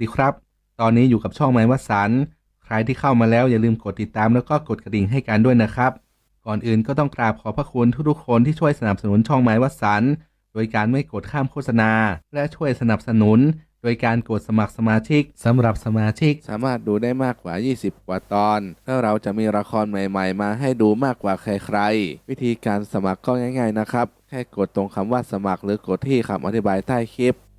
ดีครับ ตอนนี้อยู่กับช่องไม้วัสันใครที่เข้ามาแล้วอย่าลืมกดติดตามแล้วก็กดกระดิ่งให้กันด้วยนะครับ ก่อนอื่นก็ต้องกราบขอบพระคุณทุกๆคนที่ช่วยสนับสนุนช่องไม้วัสันโดยการไม่กดข้ามโฆษณา และช่วยสนับสนุน โดยการกดสมัครสมาชิกสำหรับสมาชิก สามารถดูได้มากกว่า 20 กว่าตอนถ้าเราจะมีละครใหม่ๆ มาให้ดูมากกว่าใครๆ วิธีการสมัครก็ง่าย ๆนะครับ แค่กดตรงคำว่าสมัครหรือกดที่คำอธิบายใต้คลิป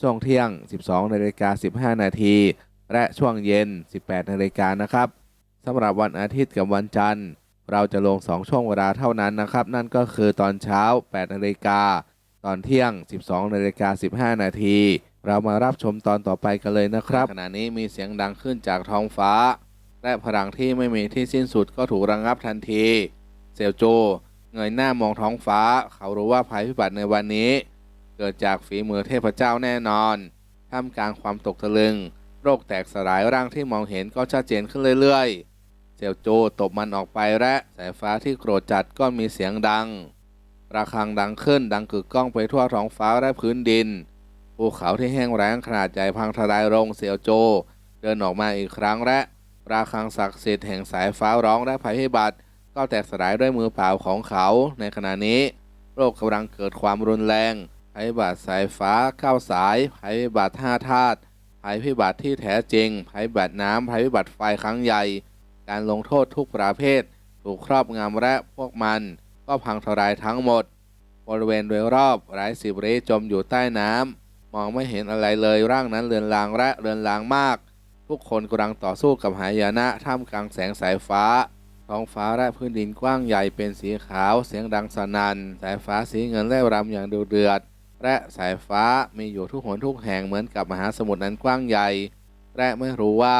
ช่วงเที่ยง 12นาฬิกา15 นาที และช่วงเย็น 18นาฬิกานะครับสำหรับวันอาทิตย์กับวันจันทร์ เราจะลง 2 ช่วงเวลาเท่านั้นนะครับ นั่นก็คือตอนเช้า 8นาฬิกา ตอนเที่ยง 12นาฬิกา15 นาที เรามารับชมตอนต่อไปกันเลยนะครับ ขณะนี้มีเสียงดังขึ้นจากท้องฟ้า และพลังที่ไม่มีที่สิ้นสุดก็ถูกระงงับทันที เซลโจเงยหน้ามองท้องฟ้า เขารู้ว่าภัยพิบัติในวันนี้ เกิดจากฝีมือเทพเจ้าแน่นอน ท่ามกลางความตกตะลึง โรคแตกสลายร่างที่มองเห็นก็ชัดเจนขึ้นเรื่อยๆเซลโจตบมันออกไปและสายฟ้าที่โกรธจัดก็มีเสียงดัง ระฆังดังขึ้นดังกึกก้องไปทั่วท้องฟ้าและพื้นดิน ภูเขาที่แห้งแล้งขนาดใหญ่พังทลายลงเซียวโจ เดินออกมาอีกครั้งและราคังศักดิ์สิทธิ์แห่งสายฟ้าร้องและภัยพิบัติ ก็แตกสลายด้วยมือเปล่าของเขา ในขณะนี้โรคกำลังเกิดความรุนแรง ภัยพิบัติสายฟ้าเข้าสายภัยพิบัติห้าธาตุภัยพิบัติที่แท้จริงภัยพิบัติน้ำภัยพิบัติไฟครั้งใหญ่ การลงโทษทุกประเภท ถูกครอบงำและพวกมัน ก็พังทลายทั้งหมด บริเวณโดยรอบหลายสิบเรจมอยู่ใต้น้ำมองไม่เห็นอะไรเลยร่างนั้นเลือนลางและเลือนลางมาก ทุกคนกำลังต่อสู้กับหายนะท่ามกลางแสงสายฟ้าท้องฟ้าและพื้นดินกว้างใหญ่เป็นสีขาวเสียงดังสนั่นสายฟ้าสีเงินและรำอย่างดุเดือด และสายฟ้ามีอยู่ทุกหนทุกแห่งเหมือนกับมหาสมุทรนั้นกว้างใหญ่ และไม่รู้ว่า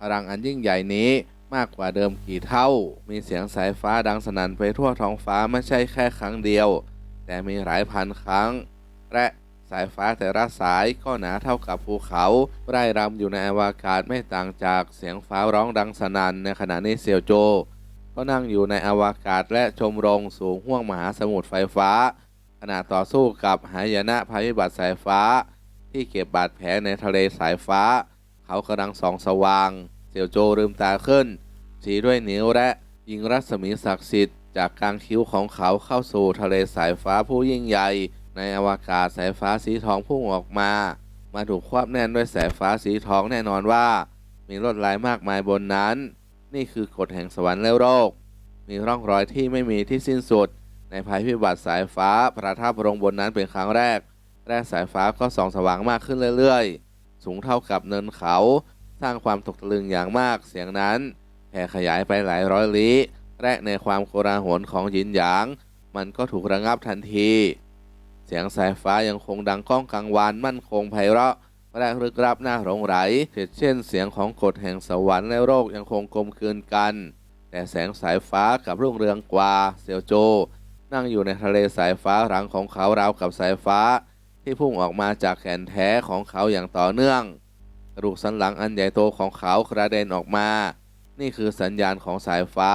พลังอันยิ่งใหญ่นี้มากกว่าเดิมกี่เท่า มีเสียงสายฟ้าดังสนั่นไปทั่วท้องฟ้าไม่ใช่แค่ครั้งเดียว แต่มีหลายพันครั้ง และสายฟ้าแต่ละสายก็หนาเท่ากับภูเขาไร่รำอยู่ในอวกาศไม่ต่างจากเสียงฟ้าร้องดังสนั่นในขณะนี้เซียวโจ ก็นั่งอยู่ในอวกาศและชมรมสูงห้วงมหาสมุทรไฟฟ้า ณะต่อสู้กับหายนะภัยพิบัติสายฟ้า ที่เก็บบาดแผลในทะเลสายฟ้า เขากำลังส่องสว่างเซียวโจลืมตาขึ้นสีด้วยนิ้วและยิงรัศมีศักดิ์สิทธิ์จากกลางคิ้วของเขาเข้าสู่ทะเลสายฟ้าผู้ยิ่งใหญ่ ในอวกาศสายฟ้าสีทองพุ่งออกมา มาถูกควบแน่นด้วยสายฟ้าสีทองแน่นอนว่า มีลวดลายมากมายบนนั้น นี่คือกฎแห่งสวรรค์และโลกมีร่องรอยที่ไม่มีที่สิ้นสุด ในภัยพิบัติสายฟ้าประทับลงบนนั้นเป็นครั้งแรกและสายฟ้าก็ส่องสว่างมากขึ้นเรื่อยๆ สูงเท่ากับเนินเขา สร้างความตกตะลึงอย่างมากเสียงนั้นแผ่ขยายไปหลายร้อยลี้และในความโกลาหลของยินหยาง มันก็ถูกระงับทันที เสียงสายฟ้ายังคงดังก้องกังวานมั่นคงไพเราะและลึกรับหน้าหลงไหลเช่นเสียงของกฎแห่งสวรรค์และโรคยังคงกลมกลืนกัน แต่แสงสายฟ้ากับรุ่งเรืองกว่าเซียวโจ นั่งอยู่ในทะเลสายฟ้าหลังของเขาราวกับสายฟ้า ที่พุ่งออกมาจากแขนแท้ของเขาอย่างต่อเนื่องกระดูกสันหลังอันใหญ่โตของเขากระเด็นออกมา นี่คือสัญญาณของสายฟ้า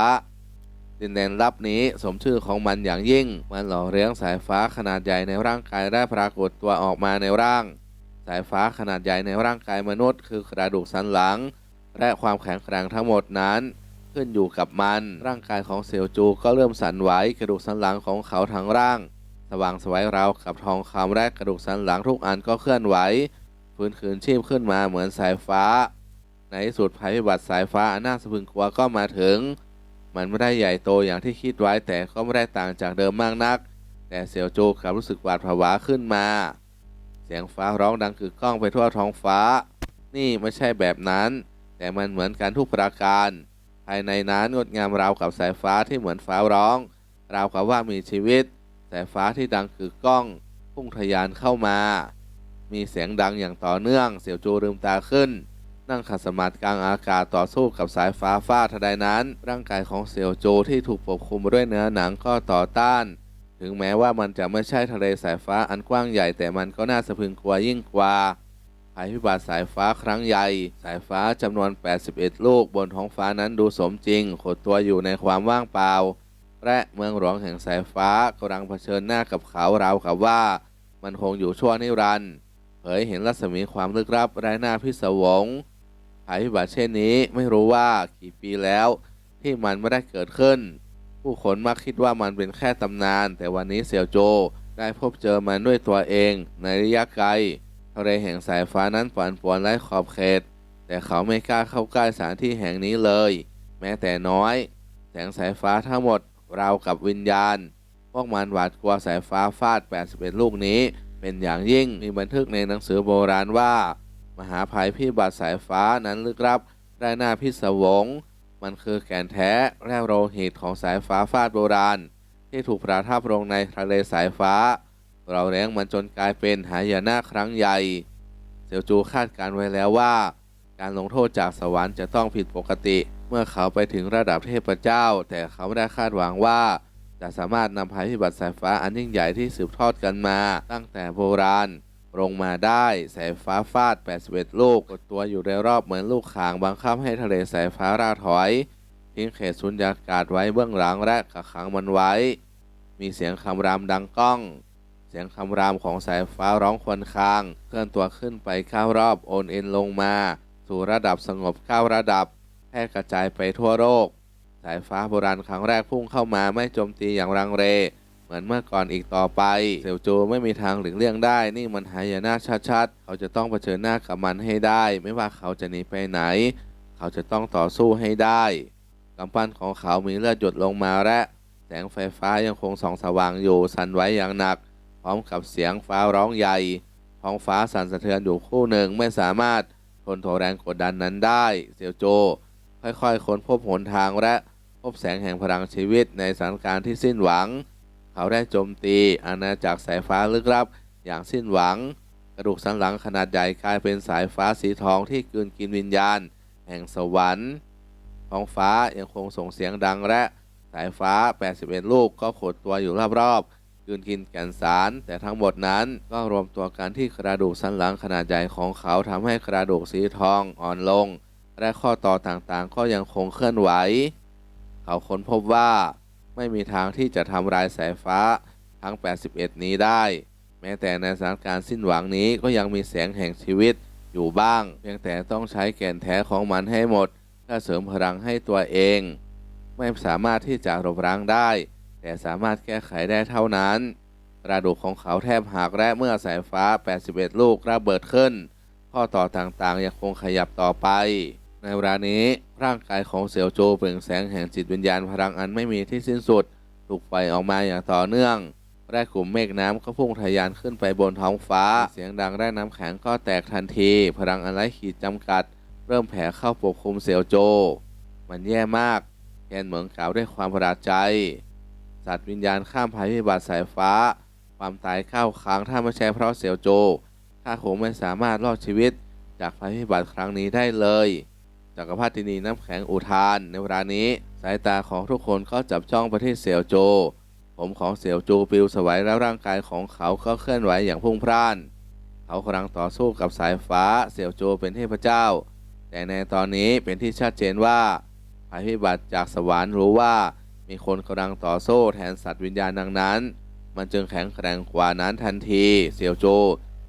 ดินแดนลับนี้สมชื่อของมันอย่างยิ่ง มันหล่อเลี้ยงสายฟ้าขนาดใหญ่ในร่างกายได้ปรากฏตัวออกมาในร่าง สายฟ้าขนาดใหญ่ในร่างกายมนุษย์ คือกระดูกสันหลัง และความแข็งแกร่งทั้งหมดนั้น ขึ้นอยู่กับมัน ร่างกายของเซียวจูก็เริ่มสั่นไหวกระดูกสันหลังของเขาทั้งร่าง สว่างสวยราวกับทองคำและกระดูกสันหลังทุกอันก็เคลื่อนไหวฟื้นคืนชีพขึ้นมาเหมือนสายฟ้า ในที่สุดภัยพิบัติสายฟ้าอันน่าสะพึงกลัวก็มาถึง มันไม่ได้ใหญ่โตอย่างที่คิดไว้แต่ก็ไม่ได้ต่างจากเดิมมากนัก แต่เสี่ยวโจกลับรู้สึกหวาดผวาขึ้นมา เสียงฟ้าร้องดังกึกก้องไปทั่วท้องฟ้า นี่ไม่ใช่แบบนั้น แต่มันเหมือนกันทุกประการายในนั้นงดงามราวกับสายฟ้าที่เหมือนฟ้าร้อง ราวกับว่ามีชีวิต สายฟ้าที่ดังกึกก้อง พุ่งทะยานเข้ามา มีเสียงดังอย่างต่อเนื่อง เสี่ยวโจลืมตาขึ้น นั่งขัดสมาธิกลางอากาศต่อสู้กับสายฟ้าฟาดทันใดนั้น ร่างกายของเสี่ยวโจที่ถูกปกคลุมด้วยเนื้อหนังก็ต่อต้าน ถึงแม้ว่ามันจะไม่ใช่ทะเลสายฟ้าอันกว้างใหญ่แต่มันก็น่าสะพึงกลัวยิ่งกว่า ภัยพิบัติสายฟ้าครั้งใหญ่ สายฟ้าจำนวน 81 ลูกบนท้องฟ้านั้นดูสมจริงขดตัวอยู่ในความว่างเปล่า และเมืองหลวงแห่งสายฟ้ากำลังเผชิญหน้ากับเขาราวกับว่า มันคงอยู่ชั่วนิรันดร์เผยเห็นรัศมีความลึกลับไร้หน้าพิศวงภัยพิบัติเช่นนี้ไม่รู้ว่ากี่ปีแล้ว ที่มันไม่ได้เกิดขึ้น ผู้คนมักคิดว่ามันเป็นแค่ตำนาน แต่วันนี้เสี่ยวโจได้พบเจอมันด้วยตัวเองในระยะไกล เลแห่งสายฟ้านั้นปั่นป่วนไร้ขอบเขต แต่เขาไม่กล้าเข้าใกล้สถานที่แห่งนี้เลย แม้แต่น้อย แสงสายฟ้าทั้งหมดราวกับวิญญาณ พวกมันหวาดกลัวสายฟ้าฟาด 81 ลูกนี้ เป็นอย่างยิ่งมีบันทึกในหนังสือโบราณว่า มหาภัยพิบัติสายฟ้านั้นลึกลับได้หน้าพิศวง มันคือแก่นแท้และโลหิตของสายฟ้าฟาดโบราณ ที่ถูกประทับลงในทะเลสายฟ้า เราเลี้ยงมันจนกลายเป็นหายนะครั้งใหญ่เซียวจูคาดการไว้แล้วว่า การลงโทษจากสวรรค์จะต้องผิดปกติ เมื่อเขาไปถึงระดับเทพเจ้า แต่เขาไม่ได้คาดหวังว่า จะสามารถนำภัยพิบัติสายฟ้าอันยิ่งใหญ่ที่สืบทอดกันมา ตั้งแต่โบราณลงมาได้สายฟ้าฟาด 81 ลูกกดตัวอยู่ในรอบเหมือนลูกข่างบังคับให้ทะเลสายฟ้าราถอย ทิ้งเขตสุญญากาศไว้เบื้องหลังและกักขังมันไว้ มีเสียงคำรามดังก้อง เสียงคำรามของสายฟ้าร้องควรคาง เคลื่อนตัวขึ้นไปข้ารอบโอนเอ็นลงมา สู่ระดับสงบเก้าระดับแพร่กระจายไปทั่วโลกสายฟ้าโบราณครั้งแรกพุ่งเข้ามาไม่โจมตีอย่างรังเร เหมือนเมื่อก่อนอีกต่อไป เสี่ยวจูไม่มีทางหลีกเลี่ยงได้ นี่มันหายนะชัดๆ เขาจะต้องเผชิญหน้ากับมันให้ได้ ไม่ว่าเขาจะหนีไปไหน เขาจะต้องต่อสู้ให้ได้กำปั้นของเขามีเลือดหยดลงมาและ แสงไฟฟ้ายังคงส่องสว่างอยู่สั่นไหวอย่างหนัก ร้อมกับเสียงฟ้าร้องใหญ่ท้องฟ้าสั่นสะเทือนอยู่คู่หนึ่งไม่สามารถทนโถแรงกดดันนั้นได้เสี่ยวโจ ค่อยๆค้นพบหนทางและพบแสงแห่งพลังชีวิตในสถานการณ์ที่สิ้นหวัง เขาได้โจมตีอาณาจักรสายฟ้าลึกลับอย่างสิ้นหวัง กระดูกสันหลังขนาดใหญ่กลายเป็นสายฟ้าสีทองที่กืนกินวิญญาณ แห่งสวรรค์ท้องฟ้ายังคงส่งเสียงดังและสายฟ้า 81 ลูกก็ขดตัวอยู่รอบๆ กืนกินแก่นสาร แต่ทั้งหมดนั้นก็รวมตัวกันที่กระดูกสันหลังขนาดใหญ่ของเขาทำให้กระดูกสีทองอ่อนลง และข้อต่อต่างๆ ก็ยังคงเคลื่อนไหว เขาค้นพบว่าไม่มีทางที่จะทำลายสายฟ้าทั้ง 81 นี้ได้ แม้แต่ในสถานการณ์สิ้นหวังนี้ก็ยังมีแสงแห่งชีวิตอยู่บ้าง เพียงแต่ต้องใช้แก่นแท้ของมันให้หมดเพื่อเสริมพลังให้ตัวเอง ไม่สามารถที่จะรบรั้งได้ แต่สามารถแก้ไขได้เท่านั้น กระดูกของเขาแทบหักและเมื่อสายฟ้า 81 ลูกระเบิดขึ้น ข้อต่อต่างๆ ยังคงขยับต่อไป ในเวลานี้ร่างกายของเสี่ยวโจเปล่งแสงแห่งจิตวิญญาณพลังอันไม่มีที่สิ้นสุด ถูกปล่ออกมาอย่างต่อเนื่องและกลุ่มเมฆน้ำก็พุ่งทะยานขึ้นไปบนท้องฟ้า เสียงดังและน้ำแข็งก็แตกทันที พลังอันไร้ขีดจำกัด เริ่มแผ่เข้าปกคลุมเสี่ยวโจ มันแย่มากแกนเหมืองกล่าวด้วยความประหลาดใจ สัตว์วิญญาณข้ามภัยพิบัติสายฟ้า ความตายเข้าค้างถ้าไม่ใช่เพราะเสี่ยวโจข้าคงไม่สามารถรอดชีวิต จากภัยพิบัติครั้งนี้ได้เลยจักรพรรดินีน้ำแข็งอุทาน ในเวลานี้ สายตาของทุกคนก็จับจ้องไปที่เสี่ยวโจ ผมของเสี่ยวโจปลิวสวัยแล้วร่างกายของเขาก็เคลื่อนไหวอย่างพุ่งพล่าน เขากำลังต่อสู้กับสายฟ้าเสี่ยวโจเป็นเทพเจ้า แต่ในตอนนี้เป็นที่ชัดเจนว่าภัยพิบัติจากสวรรค์รู้ว่า มีคนกำลังต่อสู้แทนสัตว์วิญญาณดังนั้น มันจึงแข็งแกร่งกว่านั้นทันที เสี่ยวโจ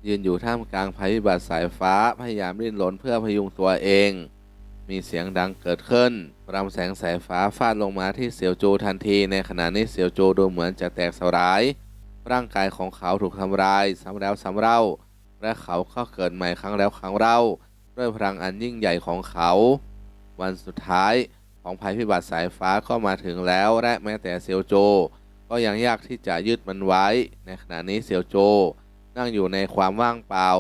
ยืนอยู่ท่ามกลางภัยพิบัติสายฟ้าพยายามดิ้นรนเพื่อพยุงตัวเอง มีเสียงดังเกิดขึ้นรำแสงสายฟ้าฟาดลงมาที่เสี่ยวโจทันที ในขณะนี้เสี่ยวโจดูเหมือนจะแตกสลาย ร่างกายของเขาถูกทำลายซ้ำแล้วซ้ำเล่า และเขาก็เกิดใหม่ครั้งแล้วครั้งเล่า ด้วยพลังอันยิ่งใหญ่ของเขา วันสุดท้าย ของภัยพิบัติสายฟ้าก็มาถึงแล้ว และแม้แต่เซียวโจ ก็ยังยากที่จะยึดมันไว้ ในขณะนี้เซียวโจ นั่งอยู่ในความว่างเปล่า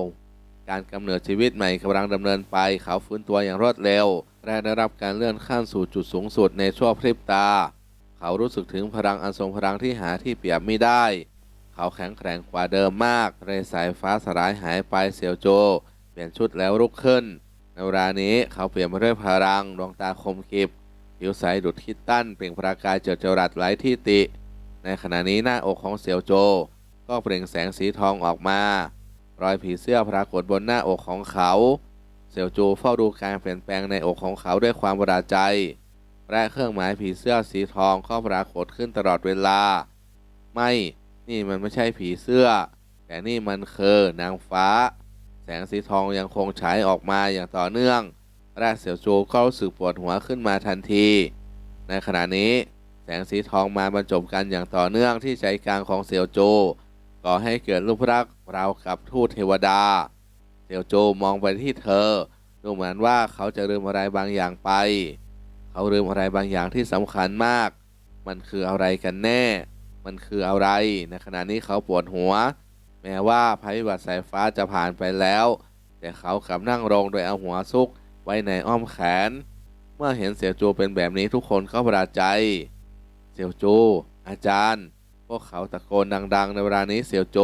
การกำเนิดชีวิตใหม่กำลังดำเนินไป เขาฟื้นตัวอย่างรวดเร็ว และได้รับการเลื่อนขั้นสู่จุดสูงสุดในชั่วพริบตา เขารู้สึกถึงพลังอันทรงพลังที่หาที่เปรียบไม่ได้ เขาแข็งแกร่งกว่าเดิมมากเรสายฟ้าสลายหายไปเซียวโจ เปลี่ยนชุดแล้วลุกขึ้นในเวลานี้เขาเปลี่ยนมาด้วยพลังดวงตาคมกิบ ผิวใสดุดคิดตั้นเปล่งประกายเจิดจรัสไร้ที่ติ ในขณะนี้หน้าอกของเสี่ยวโจ ก็เปล่งแสงสีทองออกมา รอยผีเสื้อปรากฏบนหน้าอกของเขา เสี่ยวโจเฝ้าดูการเปลี่ยนแปลงในอกของเขาด้วยความประหลาดใจ และเครื่องหมายผีเสื้อสีทองก็ปรากฏขึ้นตลอดเวลา ไม่ นี่มันไม่ใช่ผีเสื้อ แต่นี่มันคือนางฟ้า แสงสีทองยังคงฉายออกมาอย่างต่อเนื่อง และเสี่ยวโจก็รู้สึกปวดหัวขึ้นมาทันที ในขณะนี้แสงสีทองมาบรรจบกันอย่างต่อเนื่องที่ใจกลางของเสี่ยวโจก่อให้เกิดรูปลักษ์ราวกับทูตเทวดา เสี่ยวโจมองไปที่เธอดูเหมือนว่าเขาจะลืมอะไรบางอย่างไป เขาลืมอะไรบางอย่างที่สำคัญมาก มันคืออะไรกันแน่ มันคืออะไร ในขณะนี้เขาปวดหัว แม้ว่าภัยพิบัติสายฟ้าจะผ่านไปแล้ว แต่เขากลับนั่งลงโดยเอาหัวซุก ไว้ในอ้อมแขน เมื่อเห็นเสี่ยวโจเป็นแบบนี้ทุกคนก็ประหลาดใจ เสี่ยวโจ อาจารย์ พวกเขาตะโกนดัง ๆ ในเวลานี้เสี่ยวโจ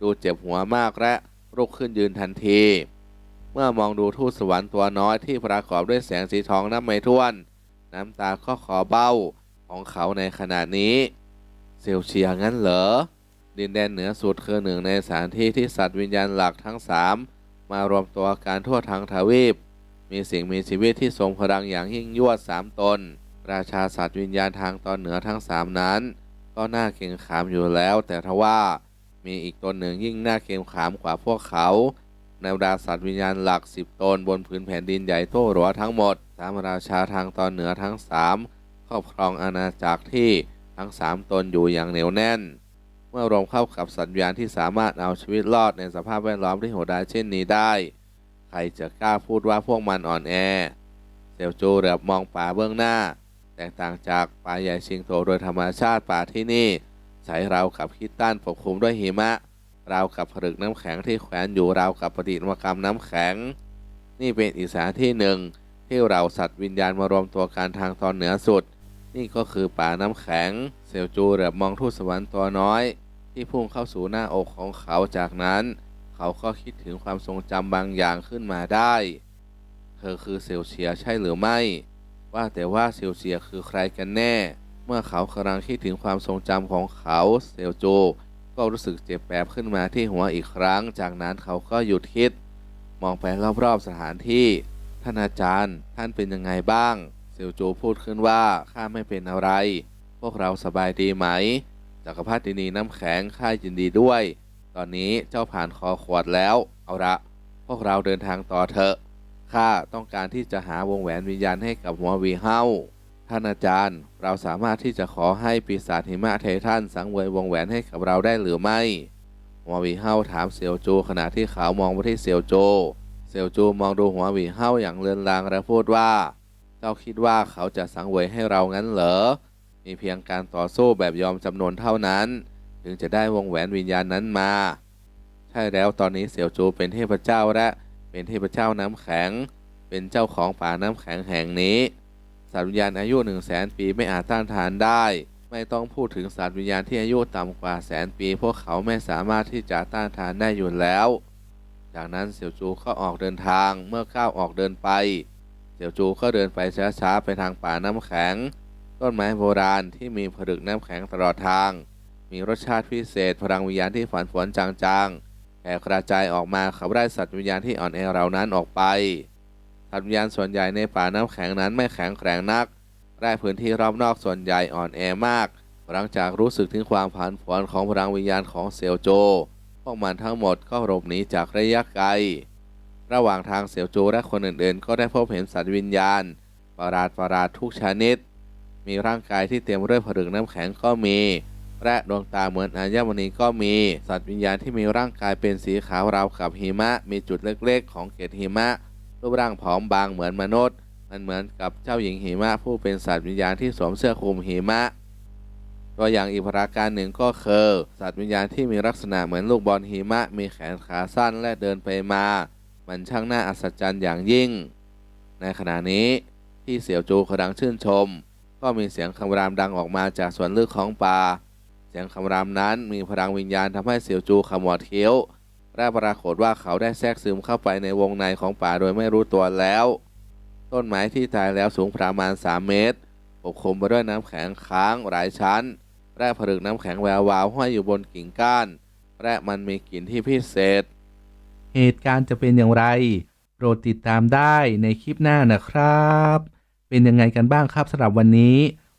ดูเจ็บหัวมากและลุกขึ้นยืนทันที เมื่อมองดูทูตสวรรค์ตัวน้อยที่ประกอบด้วยแสงสีทองน้ำไม่ท้วน น้ำตาก็ขอเบ้าของเขาในขณะนี้ เซลเชียงั้นเหรอ ดินแดนเหนือสุดคือหนึ่งในสถานที่ที่สัตว์วิญญาณหลักทั้งสามมารวมตัวกันทั่วทั้งทวีป มีสิ่งมีชีวิตที่ทรงพลังอย่างยิ่งยวดสามตน ราชาสัตว์วิญญาณทางตอนเหนือทั้งสามนั้น ก็น่าเกรงขามอยู่แล้ว แต่ทว่ามีอีกตนหนึ่งยิ่งน่าเกรงขามกว่าพวกเขาในบรรดาสัตว์วิญญาณหลักสิบตนบนพื้นแผ่นดินใหญ่โตหรัวทั้งหมดสามราชาทางตอนเหนือทั้งสามครอบครองอาณาจักรที่ทั้งสามตนอยู่อย่างเหนียวแน่น เมื่อรวมเข้ากับสัตว์วิญญาณที่สามารถเอาชีวิตรอดในสภาพแวดล้อมที่โหดร้ายเช่นนี้ได้ ใครจะกล้าพูดว่าพวกมันอ่อนแอเซลจูเหลือบมองป่าเบื้องหน้า แตกต่างจากป่าใหญ่ชิงโตโดยธรรมชาติป่าที่นี่ ใช้ราวกับคิดต้านปกคลุมด้วยหิมะ ราวกับผลึกน้ำแข็งที่แขวนอยู่ราวกับประดิษฐ์มกรรมน้ำแข็ง นี่เป็นอีสานที่หนึ่งที่เราสัตว์วิญญาณมารวมตัวกันทางตอนเหนือสุด นี่ก็คือป่าน้ำแข็งเซลจูเหลือบมองทูตสวรรค์ตัวน้อย ที่พุ่งเข้าสู่หน้าอกของเขาจากนั้น เขาก็คิดถึงความทรงจำบางอย่างขึ้นมาได้ เธอคือเซลเชียใช่หรือไม่ ว่าแต่ว่าเซลเชียคือใครกันแน่ เมื่อเขากำลังคิดถึงความทรงจำของเขาเซลโจ ก็รู้สึกเจ็บแปบขึ้นมาที่หัวอีกครั้ง จากนั้นเขาก็หยุดคิด มองไปรอบๆสถานที่ ท่านอาจารย์ ท่านเป็นยังไงบ้าง เซลโจพูดขึ้นว่าข้าไม่เป็นอะไร พวกเราสบายดีไหมจักรพรรดินีน้ำแข็งข้ายินดีด้วย อนนี้เจ้าผ่านคอขวดแล้ว เอาละ พวกเราเดินทางต่อเถอะ ข้าต้องการที่จะหาวงแหวนวิญญาณให้กับหัววีเฮาท่านอาจารย์ เราสามารถที่จะขอให้ปีศาจหิมะไททันสังเวยวงแหวนให้กับเราได้หรือไม่หัววีเฮาถามเซียวโจขณะที่เขามองไปที่เซียวโจ เซียวโจมองดูหัววีเฮาอย่างเลือนลางและพูดว่า เจ้าคิดว่าเขาจะสังเวยให้เรางั้นเหรอ มีเพียงการต่อสู้แบบยอมจำนนเท่านั้น ถึงจะได้วงแหวนวิญญาณนั้นมา ใช่แล้วตอนนี้เสี่ยวจูเป็นเทพเจ้าและ เป็นเทพเจ้าน้ำแข็ง เป็นเจ้าของป่าน้ำแข็งแห่งนี้สัตว์วิญญาณอายุหนึ่งแสนปีไม่อาจต้านทานได้ ไม่ต้องพูดถึงสัตว์วิญญาณที่อายุต่ำกว่าแสนปี พวกเขาไม่สามารถที่จะต้านทานได้อยู่แล้ว จากนั้นเสี่ยวจูก็ออกเดินทางเมื่อก้าวออกเดินไปเสี่ยวจูก็เดินไปช้าๆไปทางป่าน้ำแข็ง ต้นไม้โบราณที่มีผลึกน้ำแข็งตลอดทาง มีรสชาติพิเศษ พลังวิญญาณที่ฝันฝนจางๆแผ่กระจายออกมาขับไล่สัตว์วิญญาณที่อ่อนแอเหล่านั้นออกไป สัตว์วิญญาณส่วนใหญ่ในป่าน้ำแข็งนั้นไม่แข็งแกร่งนักไร่พื้นที่รอบนอกส่วนใหญ่อ่อนแอมาก หลังจากรู้สึกถึงความผันผวนของพลังวิญญาณของเซียวโจ พวกมันทั้งหมดก็หลบหนีจากระยะไกล ระหว่างทางเซียวโจและคนอื่นๆ ก็ได้พบเห็นสัตว์วิญญาณประหลาดประหลาดทุกชนิด มีร่างกายที่เต็มด้วยผลึกน้ำแข็งก็มี และดวงตาเหมือนอัญมณีก็มี สัตว์วิญญาณที่มีร่างกายเป็นสีขาวราวกับหิมะ มีจุดเล็กๆ ของเกล็ดหิมะ รูปร่างผอมบางเหมือนมนุษย์ มันเหมือนกับเจ้าหญิงหิมะ ผู้เป็นสัตว์วิญญาณที่สวมเสื้อคลุมหิมะ ตัวอย่างอีกประการหนึ่งก็คือสัตว์วิญญาณที่มีลักษณะเหมือนลูกบอลหิมะ มีแขนขาสั้นและเดินไปมา มันช่างน่าอัศจรรย์อย่างยิ่ง ในขณะนี้ที่เสี่ยวจูกำลังชื่นชม ก็มีเสียงคำรามดังออกมาจากส่วนลึกของป่า เสียงคำรามนั้นมีพลังวิญญาณทำให้เสี่ยวจูขมวดคิ้วและปรากฏว่าเขาได้แทรกซึมเข้าไปในวงในของป่าโดยไม่รู้ตัวแล้ว ต้นไม้ที่ตายแล้วสูงประมาณ 3 เมตรปกคลุมไปด้วยน้ำแข็งค้างหลายชั้นและผลึกน้ำแข็งแวววาวห้อยอยู่บนกิ่งก้านและมันมีกลิ่นที่พิเศษ เหตุการณ์จะเป็นอย่างไร โปรดติดตามได้ในคลิปหน้านะครับ เป็นยังไงกันบ้างครับสำหรับวันนี้